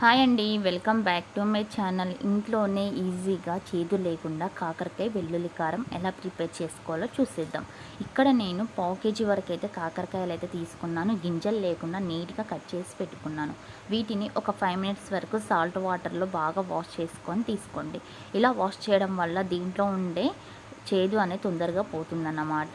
Hi అండి welcome back to my channel. ఇంట్లోనే ఈజీగా చేదు లేకుండా కాకరకాయ వెల్లుల్లి కారం ఎలా ప్రిపేర్ చేసుకోవాలో చూసేద్దాం. ఇక్కడ నేను పావు కేజీ వరకు అయితే కాకరకాయలు అయితే తీసుకున్నాను. గింజలు లేకుండా నీట్గా కట్ చేసి పెట్టుకున్నాను. వీటిని ఒక ఫైవ్ మినిట్స్ వరకు సాల్ట్ వాటర్లో బాగా వాష్ చేసుకొని తీసుకోండి. ఇలా వాష్ చేయడం వల్ల దీంట్లో ఉండే చేదు అనేది తొందరగా పోతుందన్నమాట.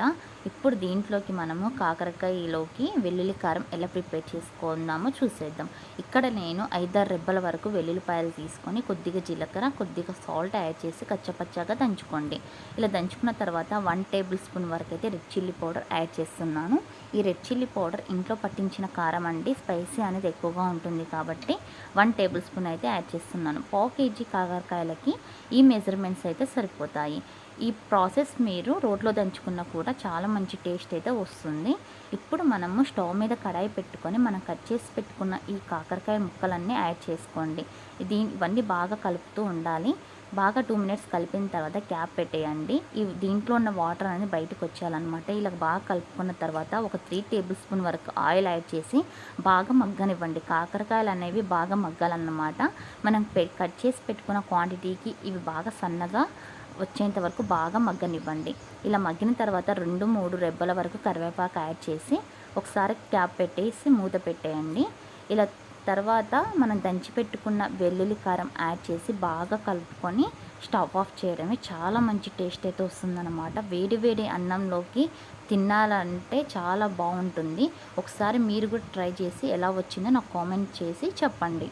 ఇప్పుడు దీంట్లోకి మనము కాకరకాయలోకి వెల్లుల్లి కారం ఎలా ప్రిపేర్ చేసుకుందామో చూసేద్దాం. ఇక్కడ నేను ఐదారు రెబ్బల వరకు వెల్లుల్లిపాయలు తీసుకొని కొద్దిగా జీలకర్ర కొద్దిగా సాల్ట్ యాడ్ చేసి కచ్చపచ్చగా దంచుకోండి. ఇలా దంచుకున్న తర్వాత వన్ టేబుల్ స్పూన్ వరకు అయితే రెడ్ చిల్లీ పౌడర్ యాడ్ చేస్తున్నాను. ఈ రెడ్ చిల్లీ పౌడర్ ఇంట్లో పట్టించిన కారం అండి స్పైసీ అనేది ఎక్కువగా ఉంటుంది కాబట్టి వన్ టేబుల్ స్పూన్ అయితే యాడ్ చేస్తున్నాను. పావు కేజీ కాకరకాయలకి ఈ మెజర్మెంట్స్ అయితే సరిపోతాయి. ఈ ప్రాసెస్ మీరు రోట్లో దంచుకున్న కూడా చాలా మంచి టేస్ట్ అయితే వస్తుంది. ఇప్పుడు మనము స్టవ్ మీద కడాయి పెట్టుకొని మనం కట్ చేసి పెట్టుకున్న ఈ కాకరకాయ ముక్కలన్నీ యాడ్ చేసుకోండి. దీని ఇవన్నీ బాగా కలుపుతూ ఉండాలి. బాగా టూ మినిట్స్ కలిపిన తర్వాత క్యాప్ పెట్టేయండి. ఈ దీంట్లో ఉన్న వాటర్ అనేది బయటకు వచ్చేయాలన్నమాట. ఇలా బాగా కలుపుకున్న తర్వాత ఒక త్రీ టేబుల్ స్పూన్ వరకు ఆయిల్ యాడ్ చేసి బాగా మగ్గనివ్వండి. కాకరకాయలు అనేవి బాగా మగ్గాలన్నమాట. మనం కట్ చేసి పెట్టుకున్న క్వాంటిటీకి ఇవి బాగా సన్నగా వచ్చేంత వరకు బాగా మగ్గనివ్వండి. ఇలా మగ్గిన తర్వాత రెండు మూడు రెబ్బల వరకు కరివేపాకు యాడ్ చేసి ఒకసారి క్యాప్ పెట్టేసి మూత పెట్టేయండి. ఇలా తర్వాత మనం దంచి పెట్టుకున్న వెల్లుల్లి కారం యాడ్ చేసి బాగా కలుపుకొని స్టవ్ ఆఫ్ చేయడమే చాలా మంచి టేస్ట్ అయితే వస్తుందన్నమాట. వేడి వేడి అన్నంలోకి తినాలంటే చాలా బాగుంటుంది. ఒకసారి మీరు కూడా ట్రై చేసి ఎలా వచ్చిందో నాకు కామెంట్ చేసి చెప్పండి.